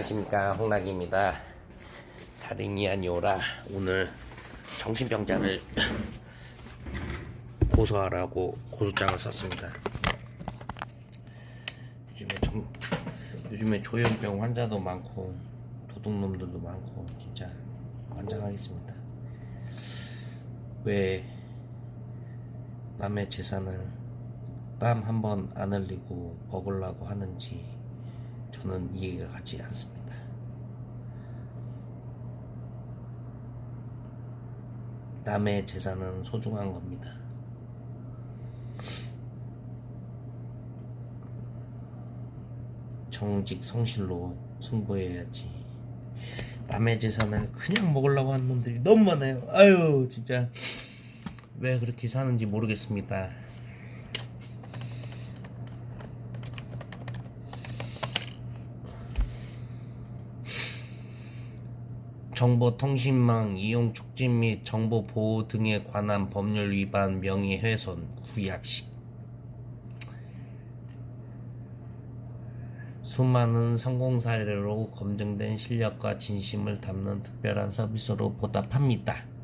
안녕하십니까 홍락입니다. 다름이 아니오라 오늘 정신병자를 고소하라고 고소장을 썼습니다. 요즘에 정, 요즘에 조현병 환자도 많고 도둑놈들도 많고 진짜 환장하겠습니다. 왜 남의 재산을 땀 한 번 안 흘리고 먹으려고 하는지 저는 이해가 가지 않습니다. 남의 재산은 소중한 겁니다. 정직 성실로 승부해야지. 남의 재산을 그냥 먹으려고 하는 놈들이 너무 많아요. 아유, 진짜. 왜 그렇게 사는지 모르겠습니다. 정보통신망 이용 촉진 및 정보 보호 등에 관한 법률 위반 명예훼손 구약식 수많은 성공 사례로 검증된 실력과 진심을 담는 특별한 서비스로 보답합니다.